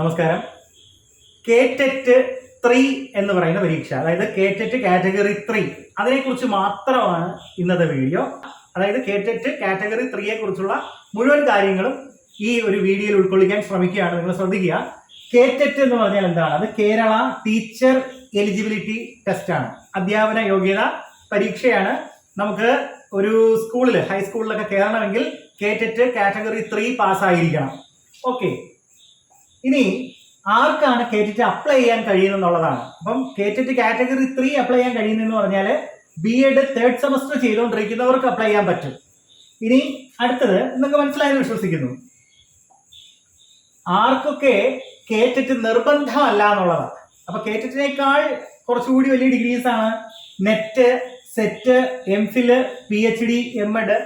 നമസ്കാരം. കേറ്ററ്റ് ത്രീ എന്ന് പറയുന്ന പരീക്ഷ അതായത് കേറ്ററ്റ് കാറ്റഗറി ത്രീ അതിനെക്കുറിച്ച് മാത്രമാണ് ഇന്നത്തെ വീഡിയോ അതായത് കേറ്ററ്റ് കാറ്റഗറി ത്രീയെ കുറിച്ചുള്ള മുഴുവൻ കാര്യങ്ങളും ഈ ഒരു വീഡിയോയിൽ ഉൾക്കൊള്ളിക്കാൻ ശ്രമിക്കുകയാണ്. നിങ്ങൾ ശ്രദ്ധിക്കുക. കേറ്ററ്റ് എന്ന് പറഞ്ഞാൽ എന്താണ്? അത് കേരള ടീച്ചർ എലിജിബിലിറ്റി ടെസ്റ്റ് ആണ്. അധ്യാപന യോഗ്യത പരീക്ഷയാണ്. നമുക്ക് ഒരു സ്കൂളിൽ ഹൈസ്കൂളിലൊക്കെ കയറണമെങ്കിൽ കേറ്ററ്റ് കാറ്റഗറി ത്രീ പാസ്സായിരിക്കണം ഓക്കെ ഇനി ആർക്കാണ് കേറ്റിറ്റ് അപ്ലൈ ചെയ്യാൻ കഴിയുന്നെന്നുള്ളതാണ് അപ്പം കേറ്റിറ്റ് കാറ്റഗറി ത്രീ അപ്ലൈ ചെയ്യാൻ കഴിയുന്നതെന്ന് പറഞ്ഞാൽ ബി എഡ് തേർഡ് സെമസ്റ്റർ ചെയ്തുകൊണ്ടിരിക്കുന്നവർക്ക് അപ്ലൈ ചെയ്യാൻ പറ്റും. ഇനി അടുത്തത് നിങ്ങൾക്ക് മനസ്സിലായെന്ന് വിശ്വസിക്കുന്നു. ആർക്കൊക്കെ കേറ്ററ്റ് നിർബന്ധമല്ല എന്നുള്ളതാണ് അപ്പൊ കേറ്ററ്റിനേക്കാൾ കുറച്ചുകൂടി വലിയ ഡിഗ്രീസ് ആണ് NET SET M Phil P H D M Ed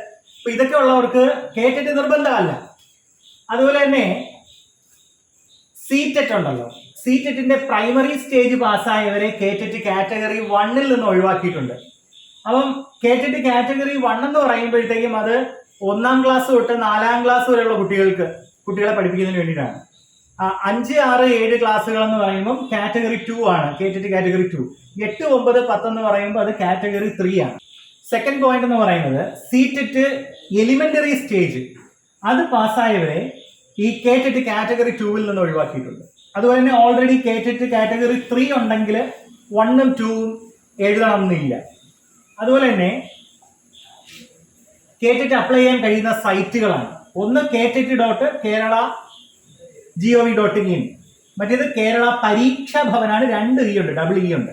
ഇതൊക്കെ ഉള്ളവർക്ക് കേറ്ററ്റ് നിർബന്ധമല്ല. അതുപോലെ തന്നെ സീറ്ററ്റ് ഉണ്ടല്ലോ. സീറ്ററ്റിന്റെ പ്രൈമറി സ്റ്റേജ് പാസ്സായവരെ കേറ്ററ്റ് കാറ്റഗറി വണ്ണിൽ നിന്ന് ഒഴിവാക്കിയിട്ടുണ്ട്. അപ്പം കേറ്ററ്റ് കാറ്റഗറി വൺ എന്ന് പറയുമ്പോഴത്തേക്കും അത് ഒന്നാം ക്ലാസ് തൊട്ട് നാലാം ക്ലാസ് വരെയുള്ള കുട്ടികൾക്ക് കുട്ടികളെ പഠിപ്പിക്കുന്നതിന് വേണ്ടിയിട്ടാണ്. അഞ്ച് ആറ് ഏഴ് ക്ലാസ്സുകൾ എന്ന് പറയുമ്പോൾ കാറ്റഗറി ടു ആണ് കേറ്ററ്റ് കാറ്റഗറി ടു എട്ട് ഒമ്പത് പത്ത് എന്ന് പറയുമ്പോൾ അത് കാറ്റഗറി ത്രീ ആണ്. സെക്കൻഡ് പോയിന്റ് എന്ന് പറയുന്നത് സീറ്ററ്റ് എലിമെന്ററി സ്റ്റേജ് അത് പാസ്സായവരെ ഈ കേറ്റിട്ട് കാറ്റഗറി ടൂവിൽ നിന്ന് ഒഴിവാക്കിയിട്ടുണ്ട്. അതുപോലെ തന്നെ ഓൾറെഡി കേറ്റിട്ട് കാറ്റഗറി ത്രീ ഉണ്ടെങ്കിൽ വണ്ണും ടൂവും എഴുതണം എന്നില്ല അതുപോലെ തന്നെ കേറ്റിട്ട് അപ്ലൈ ചെയ്യാൻ കഴിയുന്ന സൈറ്റുകളാണ് ഒന്ന് കേറ്റിട്ട് dot Kerala G O V dot in മറ്റേത് കേരള പരീക്ഷ ഭവനാണ് രണ്ട് ഇ ഉണ്ട് ഡബിൾ ഇ ഉണ്ട്.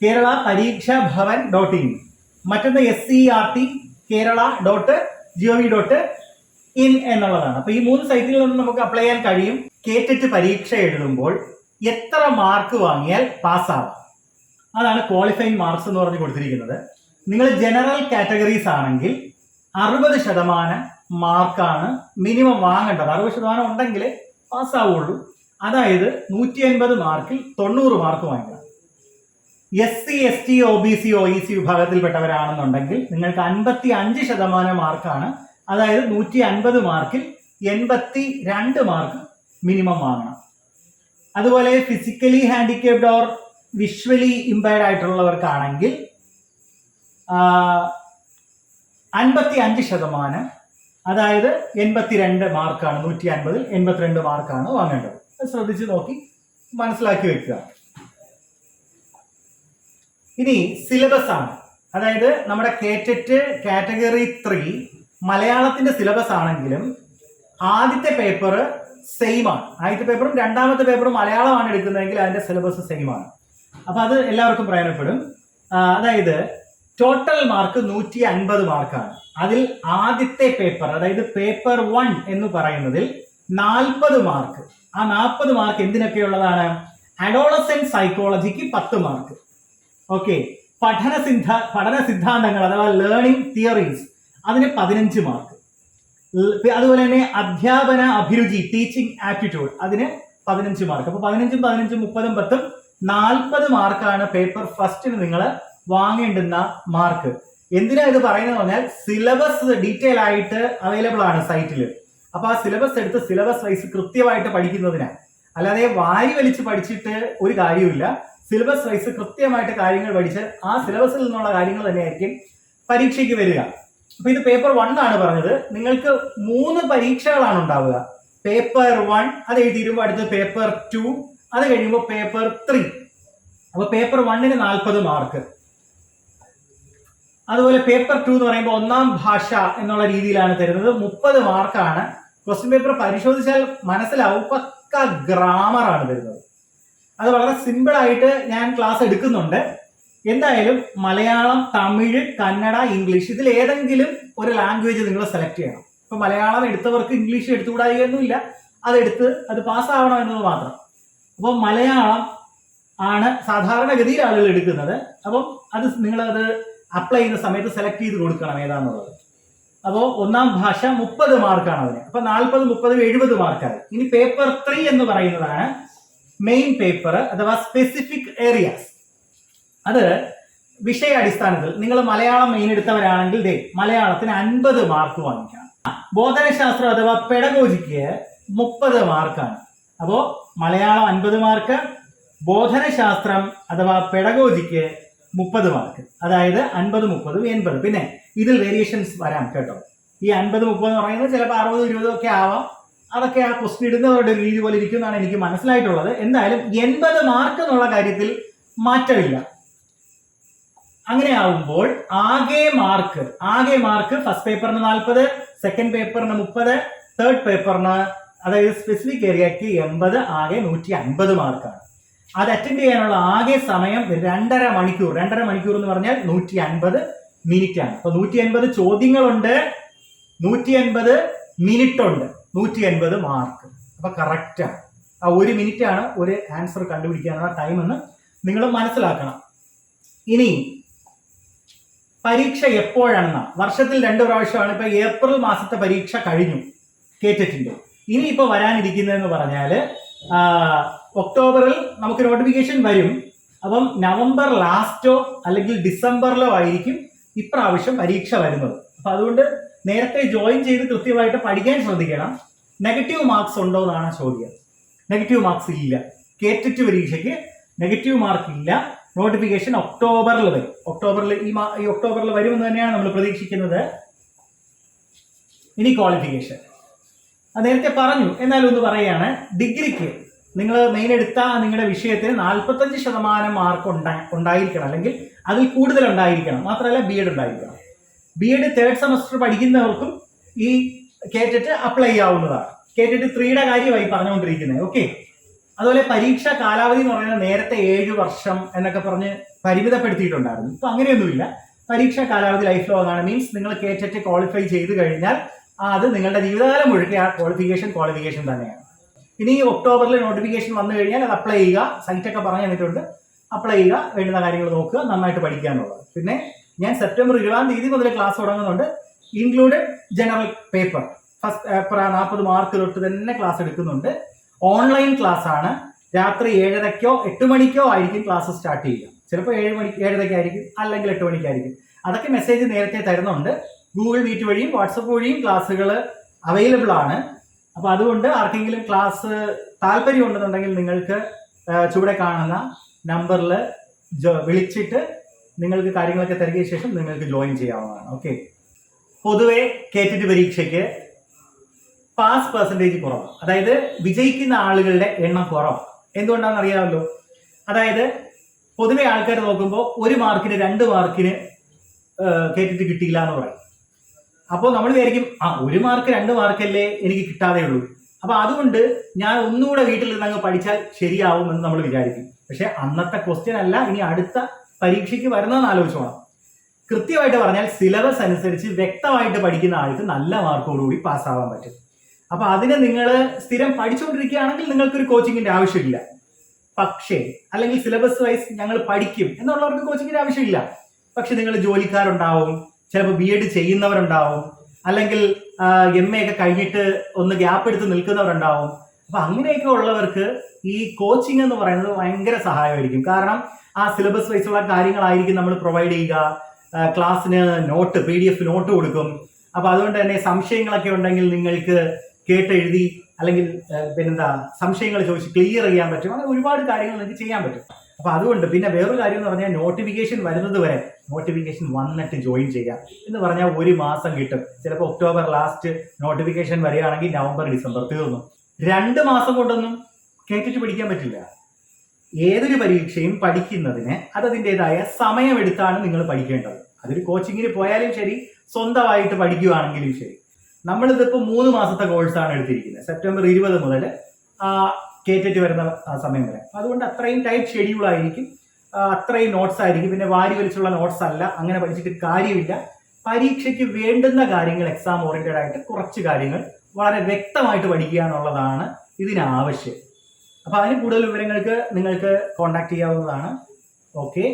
കേരള പരീക്ഷാ ഭവൻ ഡോട്ട് ഇൻ മറ്റൊന്ന് S C R T Kerala dot G O V dot in എന്നുള്ളതാണ്. അപ്പൊ ഈ മൂന്ന് സൈക്കിളിൽ നിന്ന് നമുക്ക് അപ്ലൈ ചെയ്യാൻ കഴിയും. കേറ്റിട്ട് പരീക്ഷ എഴുതുമ്പോൾ എത്ര മാർക്ക് വാങ്ങിയാൽ പാസ്സാവാം അതാണ് ക്വാളിഫൈങ് മാർക്സ് എന്ന് പറഞ്ഞ് കൊടുത്തിരിക്കുന്നത്. നിങ്ങൾ ജനറൽ കാറ്റഗറീസ് ആണെങ്കിൽ അറുപത് ശതമാനം മാർക്കാണ് മിനിമം വാങ്ങേണ്ടത്. അറുപത് ശതമാനം ഉണ്ടെങ്കിൽ പാസ്സാവുള്ളൂ അതായത് നൂറ്റി അൻപത് മാർക്കിൽ തൊണ്ണൂറ് മാർക്ക് വാങ്ങിക്കണം. S C S T O B C O E C വിഭാഗത്തിൽപ്പെട്ടവരാണെന്നുണ്ടെങ്കിൽ നിങ്ങൾക്ക് അൻപത്തി അഞ്ച് ശതമാനം മാർക്കാണ് അതായത് നൂറ്റി അൻപത് മാർക്കിൽ എൺപത്തി രണ്ട് മാർക്ക് മിനിമം വാങ്ങണം. അതുപോലെ physically handicapped or visually impaired ആയിട്ടുള്ളവർക്കാണെങ്കിൽ അൻപത്തി അഞ്ച് ശതമാനം അതായത് എൺപത്തിരണ്ട് മാർക്കാണ് നൂറ്റി അൻപതിൽ എൺപത്തിരണ്ട് മാർക്കാണ് വാങ്ങേണ്ടത്. ശ്രദ്ധിച്ച് നോക്കി മനസ്സിലാക്കി വെക്കുക. ഇനി സിലബസ് ആണ്. അതായത് നമ്മുടെ കേറ്ററ്റ് കാറ്റഗറി ത്രീ മലയാളത്തിന്റെ സിലബസ് ആണെങ്കിലും ആദ്യത്തെ പേപ്പർ സെയിം ആണ്. ആദ്യത്തെ പേപ്പറും രണ്ടാമത്തെ പേപ്പറും മലയാളമാണ് എടുക്കുന്നതെങ്കിൽ അതിന്റെ സിലബസ് സെയിം ആണ്. അപ്പൊ അത് എല്ലാവർക്കും പ്രയോജനപ്പെടും. അതായത് ടോട്ടൽ മാർക്ക് നൂറ്റി അൻപത് മാർക്കാണ് അതിൽ ആദ്യത്തെ പേപ്പർ അതായത് പേപ്പർ വൺ എന്ന് പറയുന്നതിൽ നാൽപ്പത് മാർക്ക് ആ നാൽപ്പത് മാർക്ക് എന്തിനൊക്കെയുള്ളതാണ് അഡോളസെന്റ് സൈക്കോളജിക്ക് പത്ത് മാർക്ക് ഓക്കെ പഠന സിദ്ധ പഠന സിദ്ധാന്തങ്ങൾ അഥവാ ലേണിംഗ് തിയറീസ് അതിന് പതിനഞ്ച് മാർക്ക് അതുപോലെ തന്നെ അധ്യാപന അഭിരുചി ടീച്ചിങ് ആറ്റിറ്റ്യൂഡ് അതിന് പതിനഞ്ച് മാർക്ക് അപ്പൊ പതിനഞ്ചും പതിനഞ്ചും മുപ്പതും പത്തും നാൽപ്പത് മാർക്കാണ് പേപ്പർ ഫസ്റ്റിന് നിങ്ങൾ വാങ്ങേണ്ടുന്ന മാർക്ക് എന്തിനാ ഇത് പറയുന്നത് പറഞ്ഞാൽ സിലബസ് ഡീറ്റെയിൽ ആയിട്ട് അവൈലബിൾ ആണ് സൈറ്റിൽ അപ്പൊ ആ സിലബസ് എടുത്ത് സിലബസ് വൈസ് കൃത്യമായിട്ട് പഠിക്കുന്നതിനാണ് അല്ലാതെ വാരി വലിച്ച് പഠിച്ചിട്ട് ഒരു കാര്യമില്ല സിലബസ് വൈസ് കൃത്യമായിട്ട് കാര്യങ്ങൾ പഠിച്ച് ആ സിലബസിൽ നിന്നുള്ള കാര്യങ്ങൾ തന്നെയായിരിക്കും പരീക്ഷയ്ക്ക് വരിക. അപ്പൊ ഇത് പേപ്പർ വൺ ആണ് പറഞ്ഞത്. നിങ്ങൾക്ക് മൂന്ന് പരീക്ഷകളാണ് ഉണ്ടാവുക. പേപ്പർ വൺ അത് എഴുതിയിരുമ്പോൾ അടുത്ത് പേപ്പർ ടു അത് കഴിയുമ്പോൾ പേപ്പർ ത്രീ അപ്പൊ പേപ്പർ വണ്ണിന് നാൽപ്പത് മാർക്ക് അതുപോലെ പേപ്പർ ടു എന്ന് പറയുമ്പോൾ ഒന്നാം ഭാഷ എന്നുള്ള രീതിയിലാണ് തരുന്നത്. മുപ്പത് മാർക്കാണ് ക്വസ്റ്റ്യൻ പേപ്പർ പരിശോധിച്ചാൽ മനസ്സിലാവും. പക്ക ഗ്രാമർ ആണ് തരുന്നത്. അത് വളരെ സിമ്പിൾ ആയിട്ട് ഞാൻ ക്ലാസ് എടുക്കുന്നുണ്ട്. എന്തായാലും മലയാളം തമിഴ് കന്നഡ ഇംഗ്ലീഷ് ഇതിൽ ഏതെങ്കിലും ഒരു ലാംഗ്വേജ് നിങ്ങൾ സെലക്ട് ചെയ്യണം. ഇപ്പൊ മലയാളം എടുത്തവർക്ക് ഇംഗ്ലീഷ് എടുത്തുകൂടായികയൊന്നുമില്ല. അതെടുത്ത് അത് പാസ്സാവണം എന്നത് മാത്രം. അപ്പോൾ മലയാളം ആണ് സാധാരണഗതിയിൽ ആളുകൾ എടുക്കുന്നത്. അപ്പം അത് നിങ്ങളത് അപ്ലൈ ചെയ്യുന്ന സമയത്ത് സെലക്ട് ചെയ്ത് കൊടുക്കണം ഏതാന്നുള്ളത്. അപ്പോൾ ഒന്നാം ഭാഷ മുപ്പത് മാർക്കാണ് അതിന്. അപ്പൊ നാൽപ്പത് മുപ്പത് എഴുപത് മാർക്കാണ് ഇനി പേപ്പർ ത്രീ എന്ന് പറയുന്നതാണ് മെയിൻ പേപ്പർ അഥവാ സ്പെസിഫിക് ഏരിയാസ് അത് വിഷയാടിസ്ഥാനത്തിൽ നിങ്ങൾ മലയാളം മെയിൻ എടുത്തവരാണെങ്കിൽ ദേ മലയാളത്തിന് അൻപത് മാർക്ക് വാങ്ങിക്കാം. ബോധനശാസ്ത്രം അഥവാ പെടഗോജിക്ക് മുപ്പത് മാർക്കാണ് അപ്പോൾ മലയാളം അൻപത് മാർക്ക് ബോധനശാസ്ത്രം അഥവാ പെടഗോജിക്ക് മുപ്പത് മാർക്ക് അതായത് അൻപത് മുപ്പതും എൺപത്. പിന്നെ ഇതിൽ വേരിയേഷൻസ് വരാം കേട്ടോ. ഈ അൻപത് മുപ്പത് എന്ന് പറയുന്നത് ചിലപ്പോൾ അറുപത് ഇരുപതും ഒക്കെ ആവാം. അതൊക്കെ ആ ക്വസ്റ്റ്യൻ ഇടുന്നവരുടെ രീതി പോലെ ഇരിക്കും എന്നാണ് എനിക്ക് മനസ്സിലായിട്ടുള്ളത്. എന്തായാലും എൺപത് മാർക്ക് എന്നുള്ള കാര്യത്തിൽ മാറ്റമില്ല. അങ്ങനെ ആവുമ്പോൾ ആകെ മാർക്ക് ആകെ മാർക്ക് ഫസ്റ്റ് പേപ്പറിന് നാൽപ്പത് സെക്കൻഡ് പേപ്പറിന് മുപ്പത് തേർഡ് പേപ്പറിന് അതായത് സ്പെസിഫിക് ഏരിയക്ക് എൺപത് ആകെ നൂറ്റി അൻപത് മാർക്കാണ് അത് അറ്റൻഡ് ചെയ്യാനുള്ള ആകെ സമയം രണ്ടര മണിക്കൂർ. രണ്ടര മണിക്കൂർ എന്ന് പറഞ്ഞാൽ നൂറ്റി അൻപത് മിനിറ്റ് ആണ്. അപ്പൊ നൂറ്റി അൻപത് ചോദ്യങ്ങളുണ്ട് നൂറ്റി അൻപത് മിനിറ്റ് ഉണ്ട്. നൂറ്റി അൻപത് മാർക്ക് അപ്പൊ കറക്റ്റ് ആണ്. ആ ഒരു മിനിറ്റ് ആണ് ഒരു ആൻസർ കണ്ടുപിടിക്കാനുള്ള ടൈം എന്ന് നിങ്ങൾ മനസ്സിലാക്കണം. ഇനി പരീക്ഷ എപ്പോഴാണെന്ന? വർഷത്തിൽ രണ്ട് പ്രാവശ്യമാണ് ഇപ്പൊ ഏപ്രിൽ മാസത്തെ പരീക്ഷ കഴിഞ്ഞു. കേട്ടിട്ടുണ്ട്. ഇനി ഇപ്പൊ വരാനിരിക്കുന്നതെന്ന് പറഞ്ഞാൽ ഒക്ടോബറിൽ നമുക്ക് നോട്ടിഫിക്കേഷൻ വരും. അപ്പം നവംബർ ലാസ്റ്റോ അല്ലെങ്കിൽ ഡിസംബറിലോ ആയിരിക്കും ഇപ്രാവശ്യം പരീക്ഷ വരുന്നത്. അപ്പൊ അതുകൊണ്ട് നേരത്തെ ജോയിൻ ചെയ്ത് കൃത്യമായിട്ട് പഠിക്കാൻ ശ്രദ്ധിക്കണം. നെഗറ്റീവ് മാർക്സ് ഉണ്ടോ എന്നാണ് ചോദ്യം. നെഗറ്റീവ് മാർക്സ് ഇല്ല. കേറ്ററ്റ് പരീക്ഷയ്ക്ക് നെഗറ്റീവ് മാർക്ക് ഇല്ല നോട്ടിഫിക്കേഷൻ ഒക്ടോബറിൽ വരും. ഒക്ടോബറിൽ ഈ മാ ഈ ഒക്ടോബറിൽ വരുമെന്ന് തന്നെയാണ് നമ്മൾ പ്രതീക്ഷിക്കുന്നത്. ഇനി ക്വാളിഫിക്കേഷൻ നേരത്തെ പറഞ്ഞു. എന്നാലും ഒന്ന് പറയുകയാണ്. ഡിഗ്രിക്ക് നിങ്ങൾ മെയിൻ എടുത്ത നിങ്ങളുടെ വിഷയത്തിന് നാൽപ്പത്തഞ്ച് ശതമാനം മാർക്ക് ഉണ്ടാ ഉണ്ടായിരിക്കണം. അല്ലെങ്കിൽ അതിൽ കൂടുതൽ ഉണ്ടായിരിക്കണം. മാത്രമല്ല ബി എഡ് ഉണ്ടായിരിക്കണം. ബി എഡ് തേർഡ് സെമസ്റ്റർ പഠിക്കുന്നവർക്കും ഈ കേട്ടിട്ട് അപ്ലൈ ചെയ്യാവുന്നതാണ് കേട്ടിട്ട് ത്രീയുടെ കാര്യമായി പറഞ്ഞുകൊണ്ടിരിക്കുന്നത്. ഓക്കെ അതുപോലെ പരീക്ഷ കാലാവധി എന്ന് പറയുന്നത് നേരത്തെ ഏഴ് വർഷം എന്നൊക്കെ പറഞ്ഞ് പരിമിതപ്പെടുത്തിയിട്ടുണ്ടായിരുന്നു. ഇപ്പൊ അങ്ങനെയൊന്നുമില്ല. പരീക്ഷ കാലാവധി ലൈഫ് ലോങ് ആണ്. മീൻസ് നിങ്ങൾ കേട്ടിട്ട് ക്വാളിഫൈ ചെയ്ത് കഴിഞ്ഞാൽ അത് നിങ്ങളുടെ ജീവിതകാലം മുഴുക്കെ ആ ക്വാളിഫിക്കേഷൻ ക്വാളിഫിക്കേഷൻ തന്നെയാണ്. ഇനി ഒക്ടോബറിൽ നോട്ടിഫിക്കേഷൻ വന്നു കഴിഞ്ഞാൽ അത് അപ്ലൈ ചെയ്യുക. സൈറ്റൊക്കെ പറഞ്ഞു തന്നിട്ടുണ്ട്. അപ്ലൈ ചെയ്യുക. വേണ്ടുന്ന കാര്യങ്ങൾ നോക്കുക. നന്നായിട്ട് പഠിക്കുക എന്നുള്ളത്. പിന്നെ ഞാൻ സെപ്റ്റംബർ ഇരുപതാം തീയതി മുതൽ ക്ലാസ് തുടങ്ങുന്നുണ്ട്. ഇൻക്ലൂഡഡ് ജനറൽ പേപ്പർ ഫസ്റ്റ് നാൽപ്പത് മാർക്ക് തൊട്ട് തന്നെ ക്ലാസ് എടുക്കുന്നുണ്ട്. ഓൺലൈൻ ക്ലാസ് ആണ്. രാത്രി ഏഴരയ്ക്കോ എട്ട് മണിക്കോ ആയിരിക്കും ക്ലാസ് സ്റ്റാർട്ട് ചെയ്യുക. ചിലപ്പോൾ ഏഴ് മണി ഏഴരയ്ക്കായിരിക്കും അല്ലെങ്കിൽ എട്ട് മണിക്കായിരിക്കും അതൊക്കെ മെസ്സേജ് നേരത്തെ തരുന്നുണ്ട്. ഗൂഗിൾ മീറ്റ് വഴിയും വാട്സപ്പ് വഴിയും ക്ലാസ്സുകൾ അവൈലബിൾ ആണ്. അപ്പോൾ അതുകൊണ്ട് ആർക്കെങ്കിലും ക്ലാസ് താല്പര്യം ഉണ്ടെന്നുണ്ടെങ്കിൽ നിങ്ങൾക്ക് ചുവടെ കാണുന്ന നമ്പറിൽ വിളിച്ചിട്ട് നിങ്ങൾക്ക് കാര്യങ്ങളൊക്കെ തരുകയ ശേഷം നിങ്ങൾക്ക് ജോയിൻ ചെയ്യാവുന്നതാണ്. ഓക്കെ പൊതുവെ കേറ്റിട്ട് പരീക്ഷയ്ക്ക് പാസ് പെർസെന്റേജ് കുറവ്. അതായത് വിജയിക്കുന്ന ആളുകളുടെ എണ്ണം കുറവ്. എന്തുകൊണ്ടാണെന്ന് അറിയാമല്ലോ അതായത് പൊതുവെ ആൾക്കാർ നോക്കുമ്പോൾ ഒരു മാർക്കിന് രണ്ട് മാർക്കിന് കേട്ടിട്ട് കിട്ടിയില്ല എന്ന് പറയും. അപ്പോൾ നമ്മൾ വിചാരിക്കും ആ ഒരു മാർക്ക് രണ്ട് മാർക്കല്ലേ എനിക്ക് കിട്ടാതെ ഉള്ളൂ. അപ്പൊ അതുകൊണ്ട് ഞാൻ ഒന്നുകൂടെ വീട്ടിൽ നിന്ന് പഠിച്ചാൽ ശരിയാവുമെന്ന് നമ്മൾ വിചാരിക്കും. പക്ഷെ അന്നത്തെ ക്വസ്റ്റ്യൻ അല്ല ഇനി അടുത്ത പരീക്ഷയ്ക്ക് വരുന്നതെന്ന് ആലോചിച്ചോണം കൃത്യമായിട്ട് പറഞ്ഞാൽ സിലബസ് അനുസരിച്ച് വ്യക്തമായിട്ട് പഠിക്കുന്ന ആൾക്ക് നല്ല മാർക്കോടുകൂടി പാസ്സാവാൻ പറ്റും. അപ്പൊ അതിനെ നിങ്ങൾ സ്ഥിരം പഠിച്ചുകൊണ്ടിരിക്കുകയാണെങ്കിൽ നിങ്ങൾക്കൊരു കോച്ചിങ്ങിന്റെ ആവശ്യമില്ല. പക്ഷേ അല്ലെങ്കിൽ സിലബസ് വൈസ് ഞങ്ങൾ പഠിക്കും എന്നുള്ളവർക്ക് കോച്ചിങ്ങിന്റെ ആവശ്യമില്ല. പക്ഷെ നിങ്ങൾ ജോലിക്കാരുണ്ടാവും ചിലപ്പോൾ ബി എഡ് ചെയ്യുന്നവരുണ്ടാവും അല്ലെങ്കിൽ എം എ ഒക്കെ കഴിഞ്ഞിട്ട് ഒന്ന് ഗ്യാപ്പ് എടുത്ത് നിൽക്കുന്നവരുണ്ടാവും. അപ്പൊ അങ്ങനെയൊക്കെ ഉള്ളവർക്ക് ഈ കോച്ചിങ് എന്ന് പറയുന്നത് ഭയങ്കര സഹായമായിരിക്കും. കാരണം ആ സിലബസ് വൈസ് വൈസുള്ള കാര്യങ്ങളായിരിക്കും നമ്മൾ പ്രൊവൈഡ് ചെയ്യുക. ക്ലാസ്സിന് note P D F note കൊടുക്കും. അപ്പൊ അതുകൊണ്ട് തന്നെ സംശയങ്ങളൊക്കെ ഉണ്ടെങ്കിൽ നിങ്ങൾക്ക് കേട്ടെഴുതി അല്ലെങ്കിൽ പിന്നെന്താ സംശയങ്ങൾ ചോദിച്ച് ക്ലിയർ ചെയ്യാൻ പറ്റും. അങ്ങനെ ഒരുപാട് കാര്യങ്ങൾ നിങ്ങൾക്ക് ചെയ്യാൻ പറ്റും. അപ്പൊ അതുകൊണ്ട് പിന്നെ വേറൊരു കാര്യം എന്ന് പറഞ്ഞാൽ നോട്ടിഫിക്കേഷൻ വരുന്നത് വരെ നോട്ടിഫിക്കേഷൻ വന്നിട്ട് ജോയിൻ ചെയ്യാം. എന്ന് പറഞ്ഞാൽ ഒരു മാസം കിട്ടും. ചിലപ്പോൾ ഒക്ടോബർ ലാസ്റ്റ് നോട്ടിഫിക്കേഷൻ വരികയാണെങ്കിൽ നവംബർ ഡിസംബർ തീർന്നു. രണ്ട് മാസം കൊണ്ടൊന്നും കേട്ടിട്ട് പഠിക്കാൻ പറ്റില്ല. ഏതൊരു പരീക്ഷയും പഠിക്കുന്നതിന് അതതിന്റെതായ സമയമെടുത്താണ് നിങ്ങൾ പഠിക്കേണ്ടത്. അതൊരു കോച്ചിങ്ങിന് പോയാലും ശരി സ്വന്തമായിട്ട് പഠിക്കുകയാണെങ്കിലും ശരി. നമ്മളിതിപ്പോൾ മൂന്ന് മാസത്തെ കോഴ്സാണ് എടുത്തിരിക്കുന്നത്. സെപ്റ്റംബർ ഇരുപത് മുതൽ കേറ്റിട്ട് വരുന്ന സമയം വരെ. അതുകൊണ്ട് അത്രയും ടൈറ്റ് ഷെഡ്യൂൾ ആയിരിക്കും. അത്രയും നോട്ട്സ് ആയിരിക്കും. പിന്നെ വാരി വലിച്ചുള്ള നോട്ട്സ് അല്ല. അങ്ങനെ പഠിച്ചിട്ട് കാര്യമില്ല. പരീക്ഷയ്ക്ക് വേണ്ടുന്ന കാര്യങ്ങൾ എക്സാം ഓറിയന്റഡ് ആയിട്ട് കുറച്ച് കാര്യങ്ങൾ വളരെ വ്യക്തമായിട്ട് പഠിക്കുക എന്നുള്ളതാണ് ഇതിനാവശ്യം. അപ്പോൾ അതിന് കൂടുതൽ വിവരങ്ങൾക്ക് നിങ്ങൾക്ക് കോൺടാക്ട് ചെയ്യാവുന്നതാണ്. ഓക്കെ